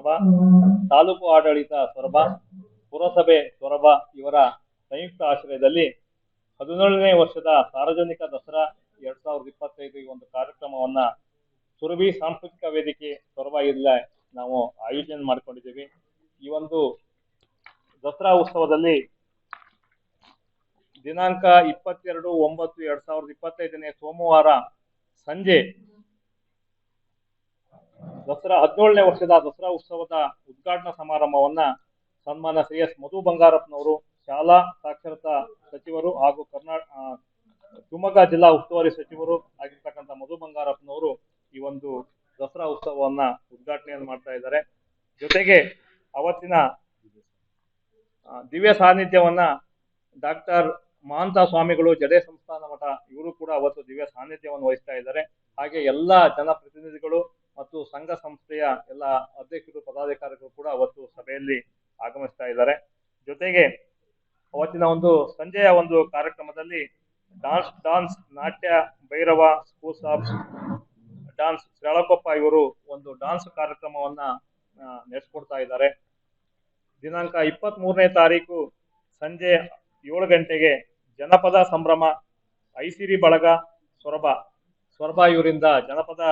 ಸೊರಬ ತಾಲೂಕು ಆಡಳಿತ ಸೊರಬ ಪುರಸಭೆ ಸೊರಬ ಇವರ ಸಂಯುಕ್ತ ಆಶ್ರಯದಲ್ಲಿ ಹದಿನೇಳನೇ ವರ್ಷದ ಸಾರ್ವಜನಿಕ ದಸರಾ ಎರಡ್ ಸಾವಿರದ ಇಪ್ಪತ್ತೈದು ಈ ಒಂದು ಕಾರ್ಯಕ್ರಮವನ್ನ ಸುರಭಿ ಸಾಂಸ್ಕೃತಿಕ ವೇದಿಕೆ ಸೊರಬ ಇಲ್ಲ ನಾವು ಆಯೋಜನೆ ಮಾಡಿಕೊಂಡಿದ್ದೀವಿ. ಈ ಒಂದು ದಸರಾ ಉತ್ಸವದಲ್ಲಿ ದಿನಾಂಕ ಇಪ್ಪತ್ತೆರಡು ಒಂಬತ್ತು ಎರಡ್ ಸಾವಿರದ ಇಪ್ಪತ್ತೈದನೇ ಸೋಮವಾರ ಸಂಜೆ ದಸರಾ ಹದಿನೇಳನೇ ವರ್ಷದ ದಸರಾ ಉತ್ಸವದ ಉದ್ಘಾಟನಾ ಸಮಾರಂಭವನ್ನ ಸನ್ಮಾನ ಶ್ರೀ ಎಸ್ ಮಧು ಬಂಗಾರಪ್ಪನವರು, ಶಾಲಾ ಸಾಕ್ಷರತಾ ಸಚಿವರು ಹಾಗೂ ಕರ್ನಾಟಕ ಶಿವಮೊಗ್ಗ ಜಿಲ್ಲಾ ಉಸ್ತುವಾರಿ ಸಚಿವರು ಆಗಿರ್ತಕ್ಕಂಥ ಮಧು ಬಂಗಾರಪ್ಪನವರು ಈ ಒಂದು ದಸರಾ ಉತ್ಸವವನ್ನ ಉದ್ಘಾಟನೆಯನ್ನು ಮಾಡ್ತಾ ಇದ್ದಾರೆ. ಜೊತೆಗೆ ಅವತ್ತಿನ ದಿವ್ಯ ಸಾನ್ನಿಧ್ಯವನ್ನ ಡಾಕ್ಟರ್ ಮಹಾಂತ ಸ್ವಾಮಿಗಳು ಜಡೆ ಸಂಸ್ಥಾನ ಮಠ ಇವರು ಕೂಡ ಅವತ್ತು ದಿವ್ಯ ಸಾನ್ನಿಧ್ಯವನ್ನು ವಹಿಸ್ತಾ ಇದ್ದಾರೆ. ಹಾಗೆ ಎಲ್ಲ ಜನಪ್ರತಿನಿಧಿಗಳು ಮತ್ತು ಸಂಘ ಸಂಸ್ಥೆಯ ಎಲ್ಲ ಅಧ್ಯಕ್ಷರು, ಪದಾಧಿಕಾರಿಗಳು ಕೂಡ ಅವತ್ತು ಸಭೆಯಲ್ಲಿ ಆಗಮಿಸ್ತಾ ಇದ್ದಾರೆ. ಜೊತೆಗೆ ಅವತ್ತಿನ ಒಂದು ಸಂಜೆಯ ಒಂದು ಕಾರ್ಯಕ್ರಮದಲ್ಲಿ dance dance Natya Bhairava schools of dance Shyalakoppa ಇವರು ಒಂದು ಡಾನ್ಸ್ ಕಾರ್ಯಕ್ರಮವನ್ನ ನಡೆಸ್ಕೊಡ್ತಾ ಇದ್ದಾರೆ. ದಿನಾಂಕ ಇಪ್ಪತ್ತ್ ಮೂರನೇ ತಾರೀಕು ಸಂಜೆ ಏಳು ಗಂಟೆಗೆ ಜನಪದ ಸಂಭ್ರಮ, ಐಸಿರಿ ಬಳಗ ಸೊರಬ ಸೊರಬ ಇವರಿಂದ ಜನಪದ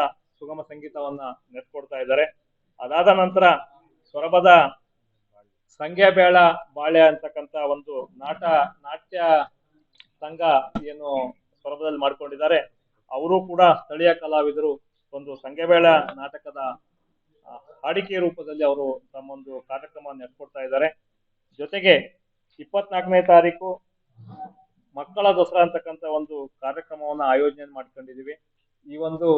ಸುಗಮ ಸಂಗೀತವನ್ನ ನಡೆಸ್ಕೊಡ್ತಾ ಇದ್ದಾರೆ. ಅದಾದ ನಂತರ ಸೊರಬದ ಸಂಗ್ಯಾಬೇಳ ಬಾಳೆ ಅಂತಕ್ಕಂತ ಒಂದು ನಾಟ, ನಾಟ್ಯ ಸಂಘ ಏನು ಸೊರಬದಲ್ಲಿ ಮಾಡ್ಕೊಂಡಿದ್ದಾರೆ. ಅವರು ಕೂಡ ಸ್ಥಳೀಯ ಕಲಾವಿದರು ಒಂದು ಸಂಗ್ಯಾಬೇಳ ನಾಟಕದ ಹಾಡಿಕೆ ರೂಪದಲ್ಲಿ ಅವರು ತಮ್ಮೊಂದು ಕಾರ್ಯಕ್ರಮ ನಡೆಸ್ಕೊಡ್ತಾ ಇದ್ದಾರೆ. ಜೊತೆಗೆ ಇಪ್ಪತ್ನಾಲ್ಕನೇ ತಾರೀಕು ಮಕ್ಕಳ ದಸರಾ ಅಂತಕ್ಕಂಥ ಒಂದು ಕಾರ್ಯಕ್ರಮವನ್ನು ಆಯೋಜನೆ ಮಾಡ್ಕೊಂಡಿದ್ದೀವಿ. ಈ ಒಂದು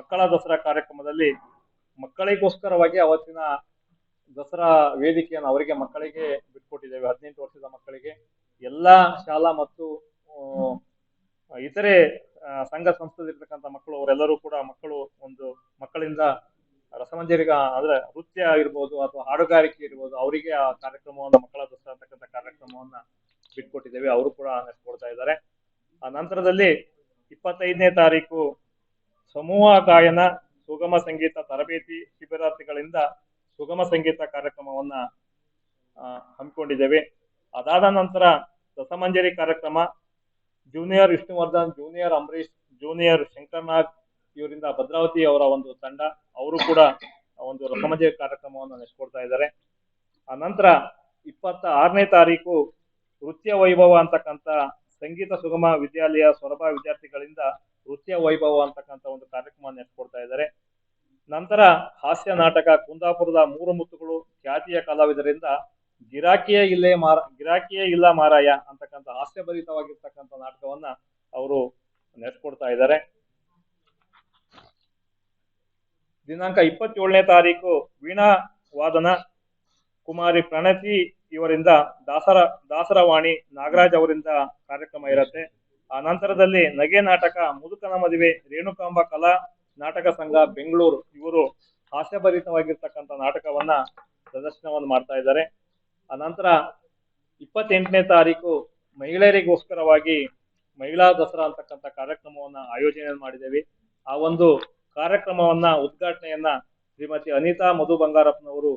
ಮಕ್ಕಳ ದಸರಾ ಕಾರ್ಯಕ್ರಮದಲ್ಲಿ ಮಕ್ಕಳಿಗೋಸ್ಕರವಾಗಿ ಅವತ್ತಿನ ದಸರಾ ವೇದಿಕೆಯನ್ನು ಅವರಿಗೆ ಮಕ್ಕಳಿಗೆ ಬಿಟ್ಕೊಟ್ಟಿದ್ದೇವೆ. ಹದಿನೆಂಟು ವರ್ಷದ ಮಕ್ಕಳಿಗೆ ಎಲ್ಲ ಶಾಲಾ ಮತ್ತು ಇತರೆ ಸಂಘ ಸಂಸ್ಥೆದಿರ್ತಕ್ಕಂಥ ಮಕ್ಕಳು, ಅವರೆಲ್ಲರೂ ಕೂಡ ಮಕ್ಕಳು ಒಂದು ಮಕ್ಕಳಿಂದ ರಸಮಂಜರಿಗ, ಅಂದ್ರೆ ನೃತ್ಯ ಆಗಿರ್ಬೋದು ಅಥವಾ ಹಾಡುಗಾರಿಕೆ ಇರ್ಬೋದು, ಅವರಿಗೆ ಆ ಕಾರ್ಯಕ್ರಮವನ್ನು, ಮಕ್ಕಳ ದಸರಾ ಅಂತಕ್ಕಂಥ ಕಾರ್ಯಕ್ರಮವನ್ನ ಬಿಟ್ಕೊಟ್ಟಿದ್ದೇವೆ. ಅವರು ಕೂಡ ನಡೆಸ್ಕೊಡ್ತಾ ಇದ್ದಾರೆ. ಆ ನಂತರದಲ್ಲಿ ಇಪ್ಪತ್ತೈದನೇ ತಾರೀಕು ಸಮೂಹ ಗಾಯನ ಸುಗಮ ಸಂಗೀತ ತರಬೇತಿ ಶಿಬಿರಾರ್ಥಿಗಳಿಂದ ಸುಗಮ ಸಂಗೀತ ಕಾರ್ಯಕ್ರಮವನ್ನ ಹಮ್ಮಿಕೊಂಡಿದ್ದೇವೆ. ಅದಾದ ನಂತರ ರಸಮಂಜರಿ ಕಾರ್ಯಕ್ರಮ, junior Vishnuvardhan, junior Ambareesh junior Shankarnag ಇವರಿಂದ ಭದ್ರಾವತಿ ಅವರ ಒಂದು ತಂಡ, ಅವರು ಕೂಡ ಒಂದು ರಸಮಂಜರಿ ಕಾರ್ಯಕ್ರಮವನ್ನು ನಡೆಸಿಕೊಡ್ತಾ ಇದ್ದಾರೆ. ಆ ನಂತರ ಇಪ್ಪತ್ತ ಆರನೇ ತಾರೀಕು ನೃತ್ಯ ವೈಭವ ಅಂತಕ್ಕಂಥ ಸಂಗೀತ ಸುಗಮ ವಿದ್ಯಾಲಯ ಸೊರಬ ವಿದ್ಯಾರ್ಥಿಗಳಿಂದ ನೃತ್ಯ ವೈಭವ ಅಂತಕ್ಕಂಥ ಒಂದು ಕಾರ್ಯಕ್ರಮ ನೆಟ್ಕೊಡ್ತಾ ಇದ್ದಾರೆ. ನಂತರ ಹಾಸ್ಯ ನಾಟಕ ಕುಂದಾಪುರದ ಮೂರು ಮುತ್ತುಗಳು ಖ್ಯಾತಿಯ ಕಲಾವಿದರಿಂದ ಗಿರಾಕಿಯೇ ಇಲ್ಲೇ ಮಾರ, ಗಿರಾಕಿಯೇ ಇಲ್ಲ ಮಾರಾಯ ಅಂತಕ್ಕಂಥ ಹಾಸ್ಯಭರಿತವಾಗಿರ್ತಕ್ಕಂಥ ನಾಟಕವನ್ನ ಅವರು ನೆಟ್ಕೊಡ್ತಾ ಇದ್ದಾರೆ. ದಿನಾಂಕ ಇಪ್ಪತ್ತೇಳನೇ ತಾರೀಕು ವೀಣಾ ವಾದನ, ಕುಮಾರಿ ಪ್ರಣತಿ ಇವರಿಂದ ದಾಸರ ದಾಸರವಾಣಿ ನಾಗರಾಜ್ ಅವರಿಂದ ಕಾರ್ಯಕ್ರಮ ಇರುತ್ತೆ. ಆ ನಂತರದಲ್ಲಿ ನಗೆ ನಾಟಕ, ಮುದುಕನ ಮದುವೆ, ರೇಣುಕಾಂಬ ಕಲಾ ನಾಟಕ ಸಂಘ, ಬೆಂಗಳೂರು. ಇವರು ಹಾಸ್ಯಭರಿತವಾಗಿರ್ತಕ್ಕಂಥ ನಾಟಕವನ್ನ ಪ್ರದರ್ಶನವನ್ನು ಮಾಡ್ತಾ ಇದ್ದಾರೆ. ಆ ನಂತರ ಇಪ್ಪತ್ತೆಂಟನೇ ತಾರೀಕು ಮಹಿಳೆಯರಿಗೋಸ್ಕರವಾಗಿ ಮಹಿಳಾ ದಸರಾ ಅಂತಕ್ಕಂಥ ಕಾರ್ಯಕ್ರಮವನ್ನ ಆಯೋಜನೆ ಮಾಡಿದ್ದೇವೆ. ಆ ಒಂದು ಕಾರ್ಯಕ್ರಮವನ್ನ, ಉದ್ಘಾಟನೆಯನ್ನ ಶ್ರೀಮತಿ ಅನಿತಾ ಮಧು ಬಂಗಾರಪ್ಪನವರು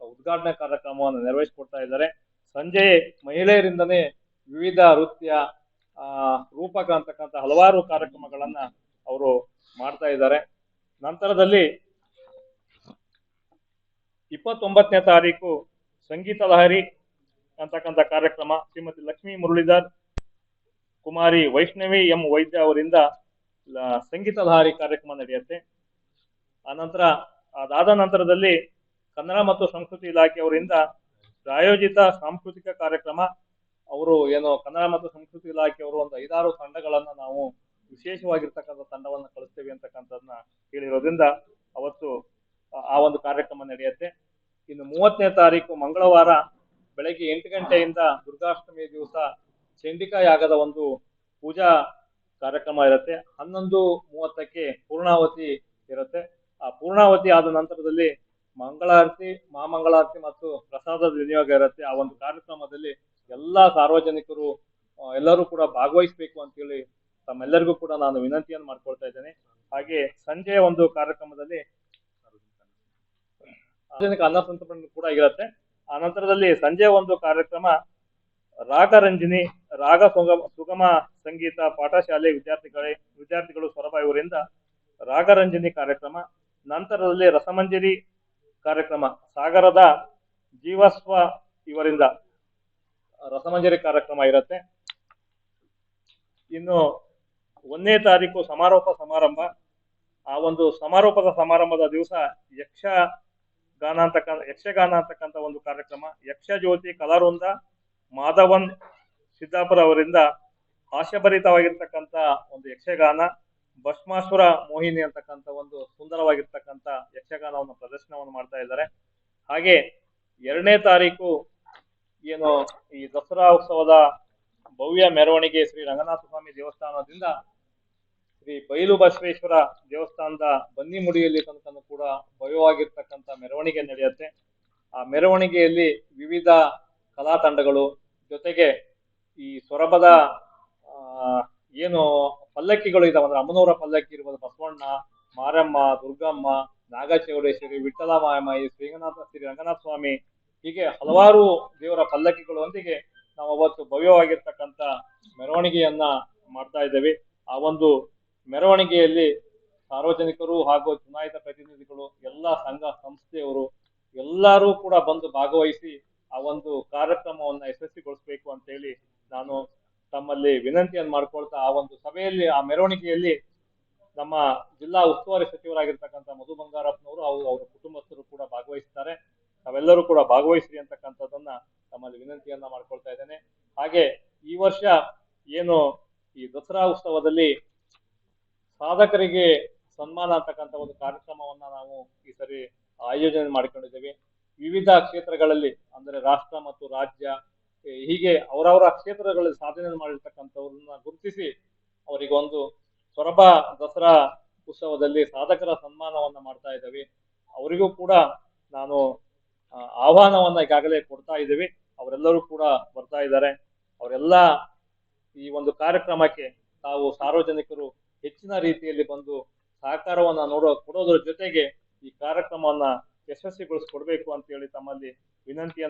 ಉದ್ಘಾಟನಾ ಕಾರ್ಯಕ್ರಮವನ್ನು ನೆರವೇರಿಸಿಕೊಡ್ತಾ ಇದ್ದಾರೆ. ಸಂಜೆ ಮಹಿಳೆಯರಿಂದನೇ ವಿವಿಧ ನೃತ್ಯ ರೂಪಕ ಅಂತಕ್ಕಂಥ ಹಲವಾರು ಕಾರ್ಯಕ್ರಮಗಳನ್ನ ಅವರು ಮಾಡ್ತಾ ಇದ್ದಾರೆ. ನಂತರದಲ್ಲಿ ಇಪ್ಪತ್ತೊಂಬತ್ತನೇ ತಾರೀಕು ಸಂಗೀತ ಲಹರಿ ಅಂತಕ್ಕಂಥ ಕಾರ್ಯಕ್ರಮ. ಶ್ರೀಮತಿ ಲಕ್ಷ್ಮೀ ಮುರಳೀಧರ್, ಕುಮಾರಿ ವೈಷ್ಣವಿ ಎಂ ವೈದ್ಯ ಅವರಿಂದ ಸಂಗೀತ ಲಹರಿ ಕಾರ್ಯಕ್ರಮ ನಡೆಯುತ್ತೆ. ಆನಂತರ ಅದಾದ ನಂತರದಲ್ಲಿ ಕನ್ನಡ ಮತ್ತು ಸಂಸ್ಕೃತಿ ಇಲಾಖೆ ಅವರಿಂದ ಪ್ರಾಯೋಜಿತ ಸಾಂಸ್ಕೃತಿಕ ಕಾರ್ಯಕ್ರಮ ಅವರು ಏನು ಕನ್ನಡ ಮತ್ತು ಸಂಸ್ಕೃತಿ ಇಲಾಖೆಯವರು ಒಂದು ಐದಾರು ತಂಡಗಳನ್ನ ನಾವು ವಿಶೇಷವಾಗಿರ್ತಕ್ಕಂಥ ತಂಡವನ್ನು ಕಳಿಸ್ತೇವೆ ಅಂತಕ್ಕಂಥದ್ದನ್ನ ಹೇಳಿರೋದ್ರಿಂದ ಅವತ್ತು ಆ- ಒಂದು ಕಾರ್ಯಕ್ರಮ ನಡೆಯುತ್ತೆ. ಇನ್ನು ಮೂವತ್ತನೇ ತಾರೀಕು ಮಂಗಳವಾರ ಬೆಳಗ್ಗೆ ಎಂಟು ಗಂಟೆಯಿಂದ ದುರ್ಗಾಷ್ಟಮಿ ದಿವಸ ಚಂಡಿಕಾ ಯಾಗದ ಒಂದು ಪೂಜಾ ಕಾರ್ಯಕ್ರಮ ಇರುತ್ತೆ. ಹನ್ನೊಂದು ಮೂವತ್ತಕ್ಕೆ ಪೂರ್ಣಾವತಿ ಇರುತ್ತೆ. ಆ ಪೂರ್ಣಾವತಿ ಆದ ನಂತರದಲ್ಲಿ ಮಂಗಳಾರತಿ, ಮಹಾಮಂಗಳಾರತಿ ಮತ್ತು ಪ್ರಸಾದದ ವಿನಿಯೋಗ ಇರುತ್ತೆ. ಆ ಒಂದು ಕಾರ್ಯಕ್ರಮದಲ್ಲಿ ಎಲ್ಲಾ ಸಾರ್ವಜನಿಕರು ಎಲ್ಲರೂ ಕೂಡ ಭಾಗವಹಿಸಬೇಕು ಅಂತೇಳಿ ತಮ್ಮೆಲ್ಲರಿಗೂ ಕೂಡ ನಾನು ವಿನಂತಿಯನ್ನು ಮಾಡ್ಕೊಳ್ತಾ ಇದ್ದೇನೆ. ಹಾಗೆ ಸಂಜೆಯ ಒಂದು ಕಾರ್ಯಕ್ರಮದಲ್ಲಿ ಸಾರ್ವಜನಿಕ ಅನ್ನ ಕೂಡ ಇರುತ್ತೆ. ಆ ನಂತರದಲ್ಲಿ ಸಂಜೆ ಒಂದು ಕಾರ್ಯಕ್ರಮ ರಾಗರಂಜಿನಿ ರಾಗ ಸುಗಮ ಸುಗಮ ಸಂಗೀತ ಪಾಠಶಾಲೆ ವಿದ್ಯಾರ್ಥಿಗಳೇ, ವಿದ್ಯಾರ್ಥಿಗಳು ಸೊರಬ ಇವರಿಂದ ರಾಗರಂಜನಿ ಕಾರ್ಯಕ್ರಮ, ನಂತರದಲ್ಲಿ ರಸಮಂಜರಿ ಕಾರ್ಯಕ್ರಮ, ಸಾಗರದ ಜೀವಸ್ವ ಇವರಿಂದ ರಸಮಂಜರಿ ಕಾರ್ಯಕ್ರಮ ಇರುತ್ತೆ. ಇನ್ನು ಒಂದನೇ ತಾರೀಕು ಸಮಾರೋಪ ಸಮಾರಂಭ. ಆ ಒಂದು ಸಮಾರೋಪದ ಸಮಾರಂಭದ ದಿವಸ ಯಕ್ಷ ಗಾನ ಅಂತಕ್ಕಂಥ ಯಕ್ಷಗಾನ ಅಂತಕ್ಕಂಥ ಒಂದು ಕಾರ್ಯಕ್ರಮ. ಯಕ್ಷ ಜ್ಯೋತಿ ಕಲಾವೃಂದ ಮಾಧವನ್ ಸಿದ್ದಾಪುರ ಅವರಿಂದ ಹಾಸ್ಯಭರಿತವಾಗಿರ್ತಕ್ಕಂಥ ಒಂದು ಯಕ್ಷಗಾನ ಭಸ್ಮಾಸುರ ಮೋಹಿನಿ ಅಂತಕ್ಕಂಥ ಒಂದು ಸುಂದರವಾಗಿರ್ತಕ್ಕಂಥ ಯಕ್ಷಗಾನವನ್ನು ಪ್ರದರ್ಶನವನ್ನು ಮಾಡ್ತಾ ಇದ್ದಾರೆ. ಹಾಗೆ ಎರಡನೇ ತಾರೀಕು ಏನು ಈ ದಸರಾ ಉತ್ಸವದ ಭವ್ಯ ಮೆರವಣಿಗೆ ಶ್ರೀ ರಂಗನಾಥ ಸ್ವಾಮಿ ದೇವಸ್ಥಾನದಿಂದ ಶ್ರೀ ಬೈಲು ಬಸವೇಶ್ವರ ದೇವಸ್ಥಾನದ ಬನ್ನಿಮುಡಿಯಲ್ಲಿ ತನಕ ಕೂಡ ಭವ್ಯವಾಗಿರ್ತಕ್ಕಂಥ ಮೆರವಣಿಗೆ ನಡೆಯುತ್ತೆ. ಆ ಮೆರವಣಿಗೆಯಲ್ಲಿ ವಿವಿಧ ಕಲಾ ತಂಡಗಳು ಜೊತೆಗೆ ಈ ಸೊರಬದ ಏನು ಪಲ್ಲಕ್ಕಿಗಳು ಇದಾವೆ ಅಂದ್ರೆ ಅಮ್ಮನವರ ಪಲ್ಲಕ್ಕಿ ಇರ್ಬೋದು, ಬಸವಣ್ಣ, ಮಾರಮ್ಮ, ದುರ್ಗಮ್ಮ, ನಾಗಚೌಡೇಶ್ವರಿ ವಿಠಲ ಈ ಶ್ರೀರಂಗನಾಥ, ಶ್ರೀ ರಂಗನಾಥ ಸ್ವಾಮಿ ಹೀಗೆ ಹಲವಾರು ದೇವರ ಪಲ್ಲಕ್ಕಿಗಳೊಂದಿಗೆ ನಾವು ಅವತ್ತು ಭವ್ಯವಾಗಿರ್ತಕ್ಕಂಥ ಮೆರವಣಿಗೆಯನ್ನ ಮಾಡ್ತಾ ಇದ್ದೇವೆ. ಆ ಒಂದು ಮೆರವಣಿಗೆಯಲ್ಲಿ ಸಾರ್ವಜನಿಕರು ಹಾಗೂ ಚುನಾಯಿತ ಪ್ರತಿನಿಧಿಗಳು, ಎಲ್ಲ ಸಂಘ ಸಂಸ್ಥೆಯವರು ಎಲ್ಲರೂ ಕೂಡ ಬಂದು ಭಾಗವಹಿಸಿ ಆ ಒಂದು ಕಾರ್ಯಕ್ರಮವನ್ನ ಯಶಸ್ವಿಗೊಳಿಸಬೇಕು ಅಂತ ಹೇಳಿ ನಾನು ತಮ್ಮಲ್ಲಿ ವಿನಂತಿಯನ್ನು ಮಾಡ್ಕೊಳ್ತಾ ಆ ಒಂದು ಸಭೆಯಲ್ಲಿ, ಆ ಮೆರವಣಿಗೆಯಲ್ಲಿ ನಮ್ಮ ಜಿಲ್ಲಾ ಉಸ್ತುವಾರಿ ಸಚಿವರಾಗಿರ್ತಕ್ಕಂಥ ಮಧು ಬಂಗಾರಪ್ಪನವರು ಅವರು ಅವರ ಕುಟುಂಬಸ್ಥರು ಕೂಡ ಭಾಗವಹಿಸ್ತಾರೆ. ನಾವೆಲ್ಲರೂ ಕೂಡ ಭಾಗವಹಿಸಿರಿ ಅಂತಕ್ಕಂಥದ್ದನ್ನ ತಮ್ಮಲ್ಲಿ ವಿನಂತಿಯನ್ನ ಮಾಡ್ಕೊಳ್ತಾ ಇದ್ದೇನೆ. ಹಾಗೆ ಈ ವರ್ಷ ಏನು ಈ ದಸರಾ ಉತ್ಸವದಲ್ಲಿ ಸಾಧಕರಿಗೆ ಸನ್ಮಾನ ಅಂತಕ್ಕಂಥ ಒಂದು ಕಾರ್ಯಕ್ರಮವನ್ನ ನಾವು ಈ ಸರಿ ಆಯೋಜನೆ ಮಾಡಿಕೊಂಡಿದ್ದೇವೆ. ವಿವಿಧ ಕ್ಷೇತ್ರಗಳಲ್ಲಿ ಅಂದರೆ ರಾಷ್ಟ್ರ ಮತ್ತು ರಾಜ್ಯ ಹೀಗೆ ಅವರವರ ಕ್ಷೇತ್ರಗಳಲ್ಲಿ ಸಾಧನೆ ಮಾಡಿರ್ತಕ್ಕಂಥವ್ರನ್ನ ಗುರುತಿಸಿ ಅವರಿಗೆ ಒಂದು ಸೊರಬ ದಸರಾ ಉತ್ಸವದಲ್ಲಿ ಸಾಧಕರ ಸನ್ಮಾನವನ್ನ ಮಾಡ್ತಾ ಇದ್ದೇವೆ. ಅವರಿಗೂ ಕೂಡ ನಾನು ಆಹ್ವಾನವನ್ನ ಈಗಾಗಲೇ ಕೊಡ್ತಾ ಇದ್ದೀವಿ. ಅವರೆಲ್ಲರೂ ಕೂಡ ಬರ್ತಾ ಇದ್ದಾರೆ. ಅವರೆಲ್ಲ ಈ ಒಂದು ಕಾರ್ಯಕ್ರಮಕ್ಕೆ ತಾವು ಸಾರ್ವಜನಿಕರು ಹೆಚ್ಚಿನ ರೀತಿಯಲ್ಲಿ ಬಂದು ಸಹಕಾರವನ್ನ ನೋಡೋ, ಕೊಡೋದ್ರ ಜೊತೆಗೆ ಈ ಕಾರ್ಯಕ್ರಮವನ್ನ ಯಶಸ್ವಿಗೊಳಿಸ್ಕೊಡ್ಬೇಕು ಅಂತ ಹೇಳಿ ತಮ್ಮಲ್ಲಿ ವಿನಂತಿಯನ್ನು